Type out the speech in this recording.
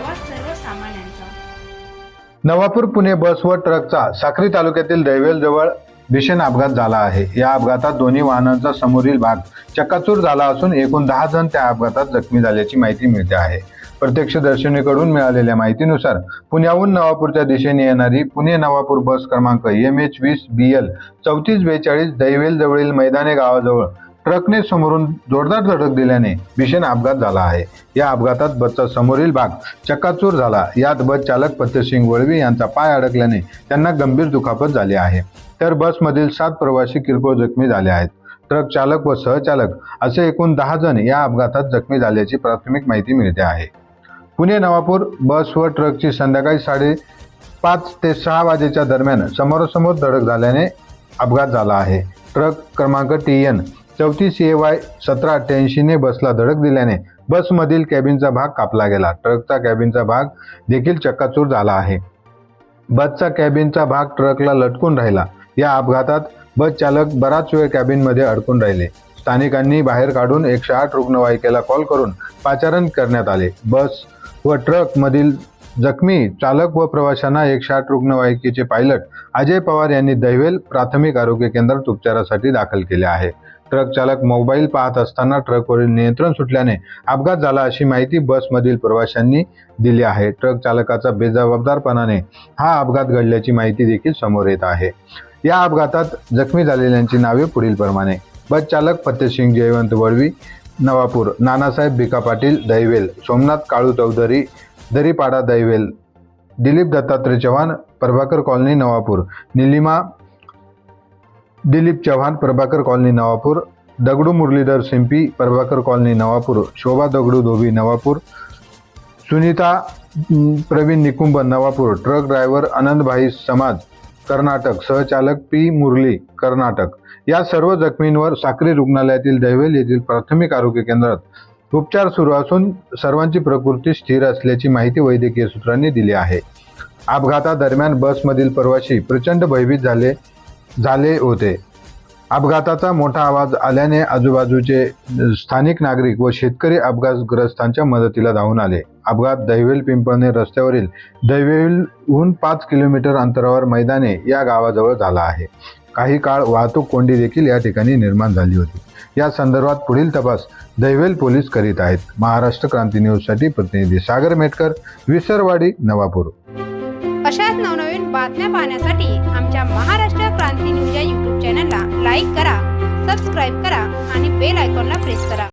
आवाज सर्वसामान्यांचा. नवापूर पुणे बस व ट्रकचा साक्री तालुक्यातील दैवेल जवळ भीषण अपघात झाला आहे. या अपघातात दोन्ही वाहनांचा समोरील भाग चक्काचूर झाला असून एकूण दहा जण त्या अपघातात जखमी झाल्याची माहिती मिळते आहे. प्रत्यक्षदर्शनीकडून मिळालेल्या माहितीनुसार पुण्याहून नवापूरच्या दिशेने येणारी पुणे नवापूर बस क्रमांक एम एच वीस बी एल चौतीस बेचाळीस दैवेल जवळील मैदाने गावाजवळ ट्रकने समोरून जोरदार धडक दिल्याने भीषण अपघात झाला आहे. या अपघातात बसचा समोरील भाग चक्काचूर झाला. यात बस चालक फतेसिंग वळवी यांचा पाय अडकल्याने त्यांना गंभीर दुखापत झाली आहे. तर बसमधील सात प्रवासी किरकोळ जखमी झाले आहेत. ट्रक चालक व सहचालक असे एकूण दहा जण या अपघातात जखमी झाल्याची प्राथमिक माहिती मिळते आहे. पुणे नवापूर बस व ट्रकची संध्याकाळी साडे पाच ते सहा वाजेच्या दरम्यान समोरासमोर धडक झाल्याने अपघात झाला आहे. ट्रक क्रमांक टी एन चौतीस ए वाय सतरा अठ्ठ्याऐंशीने बसला धडक दिल्याने बसमधील कॅबिनचा भाग कापला गेला. ट्रकचा कॅबिनचा भाग देखील चक्काचूर झाला आहे. बसचा कॅबिनचा भाग ट्रकला लटकून राहिला. या अपघातात बस चालक बराच वेळ कॅबिनमध्ये अडकून राहिले. स्थानिकांनी बाहेर काढून एकशे आठ रुग्णवाहिकेला कॉल करून पाचारण करण्यात आले. बस व ट्रकमधील जखमी चालक व प्रवाशांना एकशे आठ रुग्णवाहिकेचे पायलट अजय पवार यांनी दहिवेल प्राथमिक आरोग्य केंद्रात उपचारासाठी दाखल केले आहे. ट्रक चालक मोबाईल पाहत असताना ट्रकवरील नियंत्रण सुटल्याने अपघात झाला अशी माहिती बसमधील प्रवाशांनी दिली आहे. ट्रक चालकाचा बेजबाबदारपणाने हा अपघात घडल्याची माहिती देखील समोर येत आहे. या अपघातात जखमी झालेल्यांची नावे पुढील प्रमाणे. बस चालक Fatesingh Jaywant Valvi Navapur Nanasaheb Bhika Patil Daivel Somnath Kalu Chaudhari Daripada Daivel Dilip Dattatray Chavan Prabhakar colony Navapur Nilima Dilip Chavan Prabhakar colony Navapur Dagdu Muralidhar Simpi Prabhakar colony Navapur Shobha Dagdu Dhobi Navapur Sunita Pravin Nikumbh Navapur truck driver Anandbhai Samaj Karnataka सहचालक P Murali Karnataka. या सर्व जखमींवर साक्री रुग्णालयातील दैवेल येथील प्राथमिक आरोग्य केंद्रात उपचार सुरू असून सर्वांची प्रकृती स्थिर असल्याची माहिती वैद्यकीय सूत्रांनी दिली आहे. अपघातादरम्यान बसमधील प्रवाशी प्रचंड भयभीत झाले झाले होते. अपघाताचा मोठा आवाज आल्याने आजूबाजूचे स्थानिक नागरिक व शेतकरी अपघातग्रस्तांच्या मदतीला धावून आले. अपघात दैवेल पिंपळणे रस्त्यावरील दैवेलहून पाच किलोमीटर अंतरावर मैदाने या गावाजवळ झाला आहे. काही काळ वाहतूक कोंडी देखील या ठिकाणी निर्माण झाली होती. या संदर्भात पुढील तपास दैवेल पोलीस करीत आहेत. महाराष्ट्र क्रांती न्यूजसाठी प्रतिनिधी सागर मेटकर विसरवाडी नवापूर. अशाच नवनवीन बातम्या पाहण्यासाठी आमच्या महाराष्ट्र क्रांती न्यूज या यूट्यूब चॅनलला लाईक करा सबस्क्राईब करा आणि बेल आयकॉनला प्रेस करा.